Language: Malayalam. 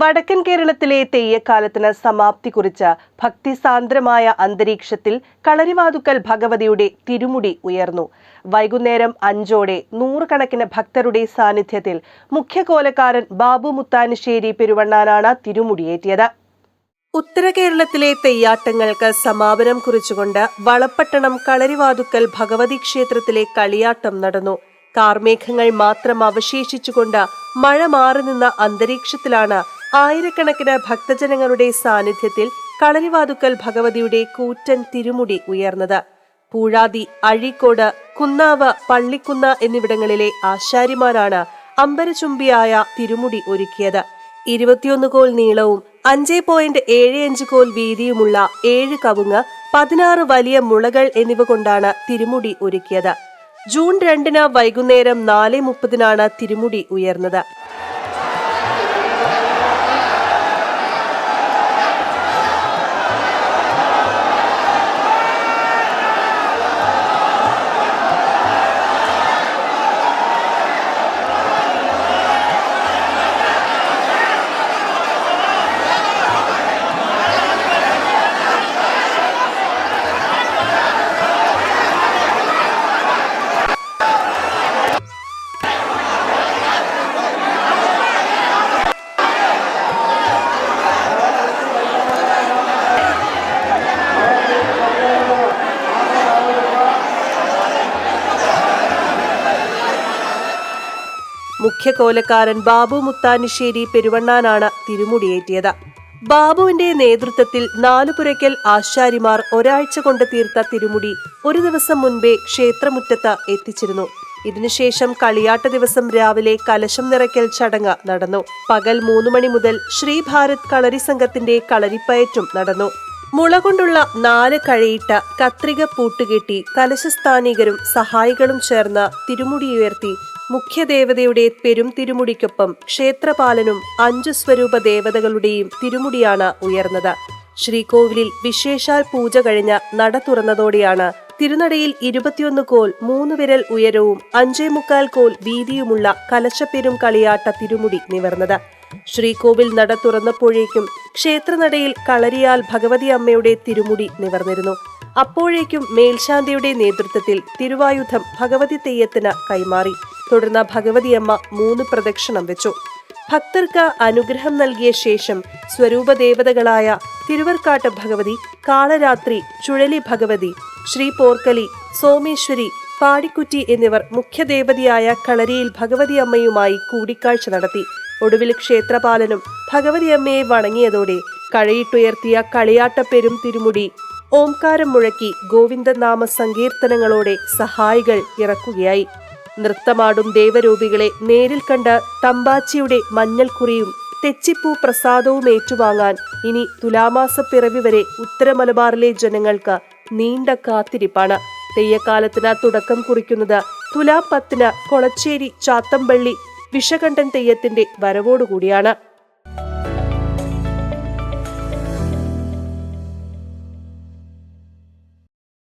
വടക്കൻ കേരളത്തിലെ തെയ്യക്കാലത്തിന് സമാപ്തി കുറിച്ച ഭക്തിസാന്ദ്രമായ അന്തരീക്ഷത്തിൽ കളരിവാതുക്കൽ ഭഗവതിയുടെ തിരുമുടി ഉയർന്നു. വൈകുന്നേരം അഞ്ചോടെ നൂറുകണക്കിന് ഭക്തരുടെ സാന്നിധ്യത്തിൽ മുഖ്യകോലക്കാരൻ ബാബു മുത്താനശ്ശേരി പെരുവണ്ണാനാണ് തിരുമുടിയേറ്റിയത്. ഉത്തര കേരളത്തിലെ തെയ്യാട്ടങ്ങൾക്ക് സമാപനം കുറിച്ചുകൊണ്ട് വളപ്പട്ടണം കളരിവാതുക്കൽ ഭഗവതി ക്ഷേത്രത്തിലെ കളിയാട്ടം നടന്നു. കാർമേഘങ്ങൾ മാത്രം അവശേഷിച്ചുകൊണ്ട് മഴ മാറി നിന്ന അന്തരീക്ഷത്തിലാണ് ആയിരക്കണക്കിന് ഭക്തജനങ്ങളുടെ സാന്നിധ്യത്തിൽ കളരിവാതുക്കൽ ഭഗവതിയുടെ കൂറ്റൻ തിരുമുടി ഉയർന്നത്. പൂഴാതി അഴീക്കോട് കുന്നാവ് പള്ളിക്കുന്ന എന്നിവിടങ്ങളിലെ ആശാരിമാരാണ് അമ്പരചുംബിയായ തിരുമുടി ഒരുക്കിയത്. ഇരുപത്തിയൊന്ന് കോൽ നീളവും അഞ്ച് പോയിന്റ് ഏഴ് അഞ്ച് കോൽ വീതിയുമുള്ള ഏഴ് കവുങ്ങ് പതിനാറ് വലിയ മുളകൾ എന്നിവ കൊണ്ടാണ് തിരുമുടി ഒരുക്കിയത്. ജൂൺ രണ്ടിന് വൈകുന്നേരം നാല് മുപ്പതിനാണ് തിരുമുടി ഉയർന്നത്. മുഖ്യ കോലക്കാരൻ ബാബു മുത്താനിശ്ശേരി പെരുവണ്ണാനാണ് തിരുമുടിയേറ്റിയത്. ബാബുവിന്റെ നേതൃത്വത്തിൽ നാലുപുരയ്ക്കൽ ആശാരിമാർ ഒരാഴ്ച കൊണ്ട് തീർത്ത തിരുമുടി ഒരു ദിവസം മുൻപേ ക്ഷേത്രമുറ്റത്ത് എത്തിച്ചിരുന്നു. ഇതിനുശേഷം കളിയാട്ട ദിവസം രാവിലെ കലശം നിറയ്ക്കൽ ചടങ്ങ് നടന്നു. പകൽ മൂന്ന് മണി മുതൽ ശ്രീഭാരത് കളരി സംഘത്തിന്റെ കളരിപ്പയറ്റും നടന്നു. മുള കൊണ്ടുള്ള നാല് കഴിയിട്ട കത്രിക പൂട്ടുകെട്ടി കലശസ്ഥാനികരും സഹായികളും ചേർന്ന് തിരുമുടിയുയർത്തി മുഖ്യദേവതയുടെ പെരും തിരുമുടിക്കൊപ്പം ക്ഷേത്രപാലനും അഞ്ചു സ്വരൂപ ദേവതകളുടെയും തിരുമുടിയാണ് ഉയർന്നത്. ശ്രീകോവിലിൽ വിശേഷാൽ പൂജ കഴിഞ്ഞ നട തുറന്നതോടെയാണ് തിരുനടയിൽ ഇരുപത്തിയൊന്ന് കോൽ മൂന്ന് വിരൽ ഉയരവും അഞ്ചേ മുക്കാൽ കോൽ വീതിയുമുള്ള കലശപ്പെരും കളിയാട്ട തിരുമുടി നിവർന്നത്. ശ്രീകോവിൽ നട തുറന്നപ്പോഴേക്കും ക്ഷേത്രനടയിൽ കളരിയാൽ ഭഗവതി അമ്മയുടെ തിരുമുടി നിവർന്നിരുന്നു. അപ്പോഴേക്കും മേൽശാന്തിയുടെ നേതൃത്വത്തിൽ തിരുവായുധം ഭഗവതി തെയ്യത്തിന് കൈമാറി. തുടർന്ന് ഭഗവതിയമ്മ മൂന്ന് പ്രദക്ഷിണം വെച്ചു. ഭക്തർക്ക് അനുഗ്രഹം നൽകിയ ശേഷം സ്വരൂപദേവതകളായ തിരുവർക്കാട്ട് ഭഗവതി കാളരാത്രി ചുഴലി ഭഗവതി ശ്രീ പോർക്കലി സോമേശ്വരി പാടിക്കുറ്റി എന്നിവർ മുഖ്യദേവതയായ കളരിയിൽ ഭഗവതിയമ്മയുമായി കൂടിക്കാഴ്ച നടത്തി. ഒടുവിൽ ക്ഷേത്രപാലനും ഭഗവതിയമ്മയെ വണങ്ങിയതോടെ കഴയിട്ടുയർത്തിയ കളിയാട്ടപ്പെരും തിരുമുടി ഓംകാരം മുഴക്കി ഗോവിന്ദനാമ സങ്കീർത്തനങ്ങളോടെ സഹായികൾ ഇറക്കുകയായി. നൃത്തമാടും ദേവരൂപികളെ നേരിൽ കണ്ട് തമ്പാച്ചിയുടെ മഞ്ഞൾക്കുറിയും തെച്ചിപ്പൂ പ്രസാദവും ഏറ്റുവാങ്ങാൻ ഇനി തുലാമാസ പിറവി വരെ ഉത്തര മലബാറിലെ ജനങ്ങൾക്ക് നീണ്ട കാത്തിരിപ്പാണ്. തെയ്യക്കാലത്തിന് തുടക്കം കുറിക്കുന്നത് തുലാം പത്തിന് കൊളച്ചേരി ചാത്തമ്പള്ളി വിഷകണ്ഠൻ തെയ്യത്തിന്റെ വരവോടുകൂടിയാണ്.